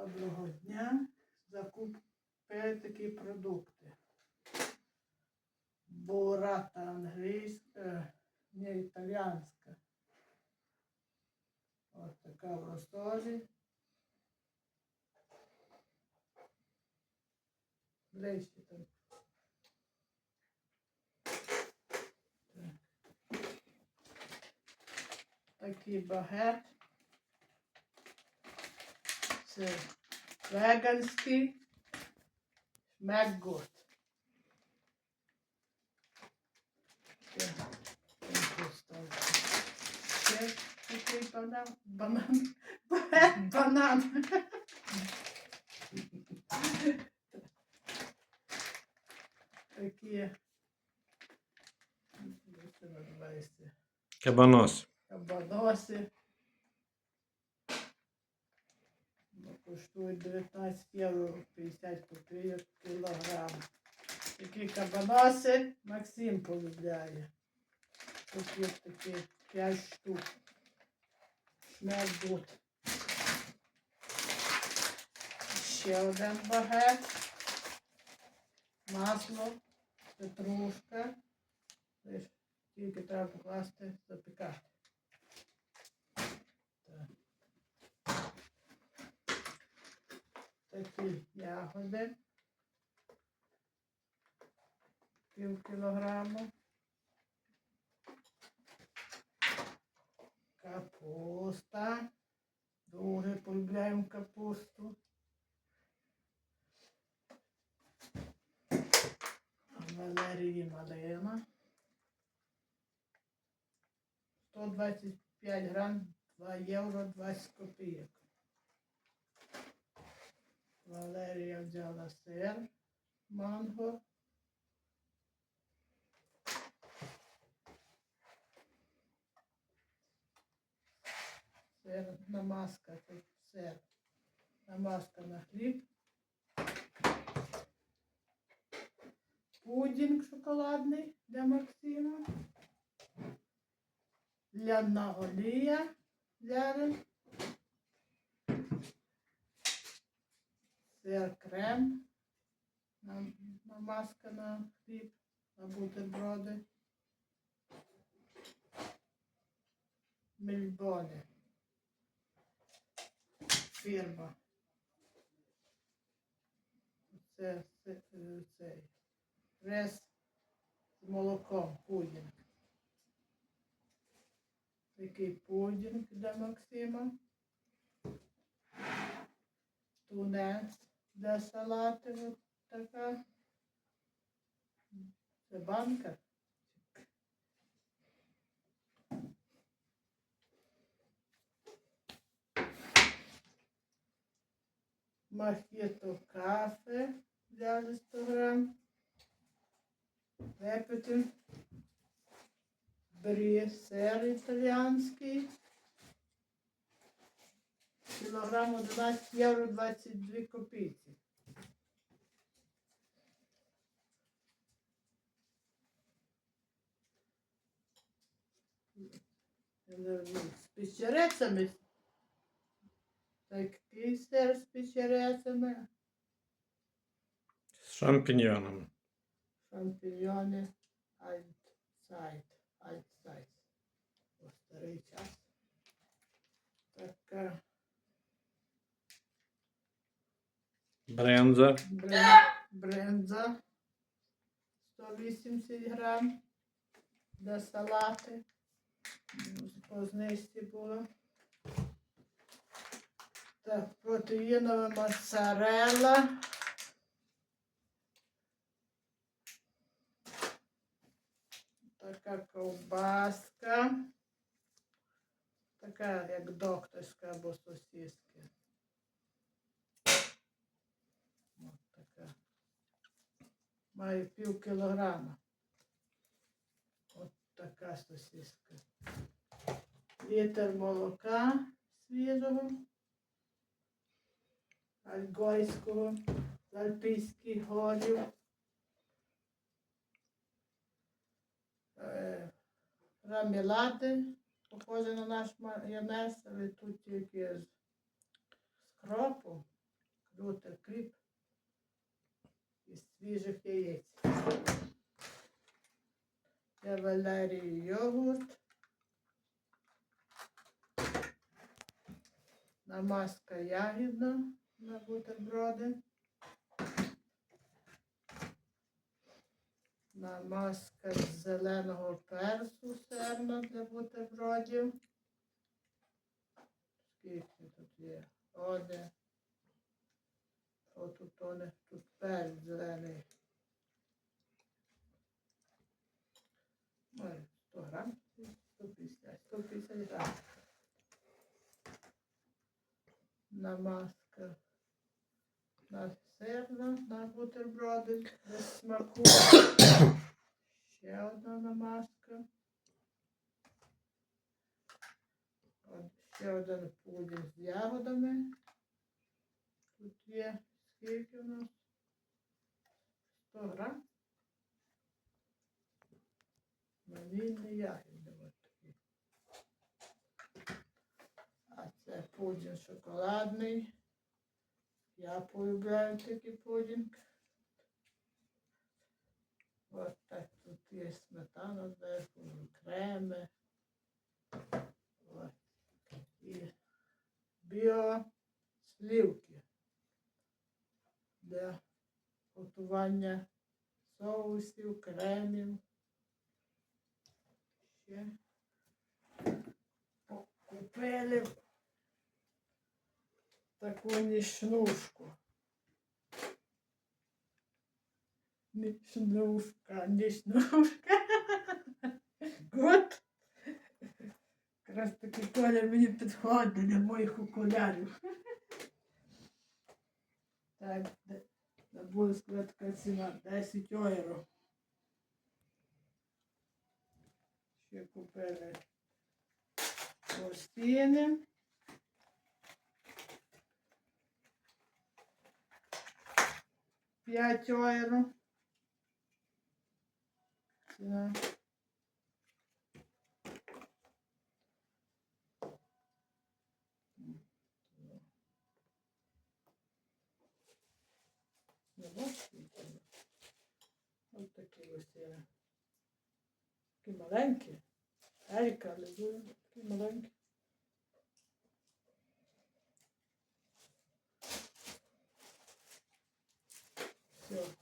Доброго дня. Закупляю такі продукти. Бурата англійська, не італіянська. Ось така в розтолі. Ближче там. Так. Такий багет. Dragonski Maggot. Čia, čia, čia, banan, banan, banan. Tokie. Kabanosi. Kabanosi. Коштують 19 євро 50 копійок кілограм. Такі кабаноси Максим полюбляє. Тут є такі 5 штук. Шмердут. Ще один багет. Масло, петрушка. Тільки треба покласти, запікати. Такі ягоди. Пів кілограму. Капуста. Дуже полюбляємо капусту. Валерії малина. 125 грам, 2 євро 20 копійок. Валерія взяла сир, манго. Сир, намазка, тут сир. Намазка на хліб. Пудінг шоколадний для Максима. Ляна олія зелень. Сир крем. Нам- Намазка на хліб, на бутерброди. Мельбони. Фірма. Це, е, цей. Рес з молоком, пудінг. Такий пудінг для Максима. Тунець для салати от така. Це банка. Мохіто кафе для 100 грам. Випити. Брі сир. Кілограм 11 євро 22 копійки. З печерецями. Такий сир з печерецями. З шампіньйонами. Шампіньйони. Альтсайд. О, старий час. Така Бренза. бренза 180 грам для салати. По знижці було. Так, протеїнова моцарелла. Така ковбаска. Така як докторська або сосиски. Ось така. Має пів кілограма. От така сосиска. Літр молока свіжого. Альгойського, з альпійських горів. Е, рамелади, похоже на наш майонез, але тут тільки з кропу. Свіжих яєць. Для Валерії йогурт. Намазка ягідна на бутерброди. Намазка з зеленого перцю серна для бутербродів. Скільки тут є? Один. О, тут вони, тут перець зелений. Ой, 100 грам, 150, 150 грам. Намазка на сирна, на бутерброди без смаку. Ще одна намазка. Ще один пудінг з ягодами. Тут є скільки у нас? 100 грам. Ванільний ягідний от. А це пудінг шоколадний. Я полюбляю такий пудінг. От так тут є сметана зверху, креми. От. І біослівки для готування соусів, кремів. Ще купили таку нічнушку. Нічнушка, нічнушка. Гот. Якраз такий колір мені підходить для моїх окулярів. Так, забула сказати, така ціна 10 євро. Ще купили гостини. П'ять євро. Ціна. Не бачите? Ось такі гостини. Такі маленькі. Еріка, але дуже такі маленькі. Все, пока.